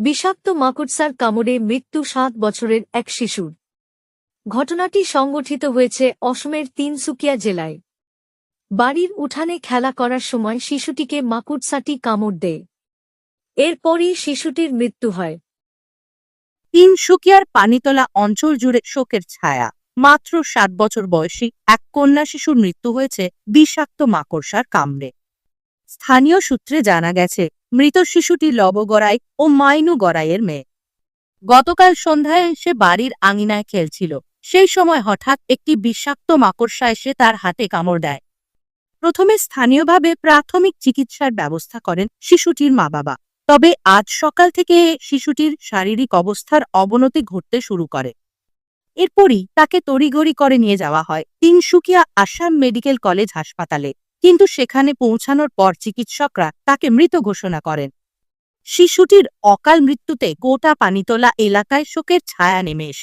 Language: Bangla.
বিষাক্ত মাকড়সার কামড়ে মৃত্যু সাত বছরের এক শিশুর। ঘটনাটি সংগঠিত হয়েছে অসমের তিনসুকিয়া জেলায়। বাড়ির উঠানে খেলা করার সময় শিশুটিকে মাকড়সাটি কামড় দেয়। এরপরই শিশুটির মৃত্যু হয়। তিনসুকিয়ার পানিতলা অঞ্চল জুড়ে শোকের ছায়া। মাত্র সাত বছর বয়সী এক কন্যা শিশুর মৃত্যু হয়েছে বিষাক্ত মাকড়সার কামড়ে। স্থানীয় সূত্রে জানা গেছে, মৃত শিশুটি লবগড়াই ও মাইনু গড়াইয়ের মেয়ে। গতকাল সন্ধ্যায় সে বাড়ির আঙিনায় খেলছিল। সেই সময় হঠাৎ একটি বিষাক্ত মাকড়সা এসে তার হাতে কামড় দেয়। প্রথমে স্থানীয়ভাবে প্রাথমিক চিকিৎসার ব্যবস্থা করেন শিশুটির মা বাবা তবে আজ সকাল থেকে শিশুটির শারীরিক অবস্থার অবনতি ঘটতে শুরু করে। এরপরই তাকে তড়িঘড়ি করে নিয়ে যাওয়া হয় তিনসুকিয়া আসাম মেডিকেল কলেজ হাসপাতালে। কিন্তু সেখানে পৌঁছানোর পর চিকিৎসকরা তাকে মৃত ঘোষণা করেন। শিশুটির অকাল মৃত্যুতে গোটা পানিতলা এলাকায় শোকের ছায়া নেমে এসেছে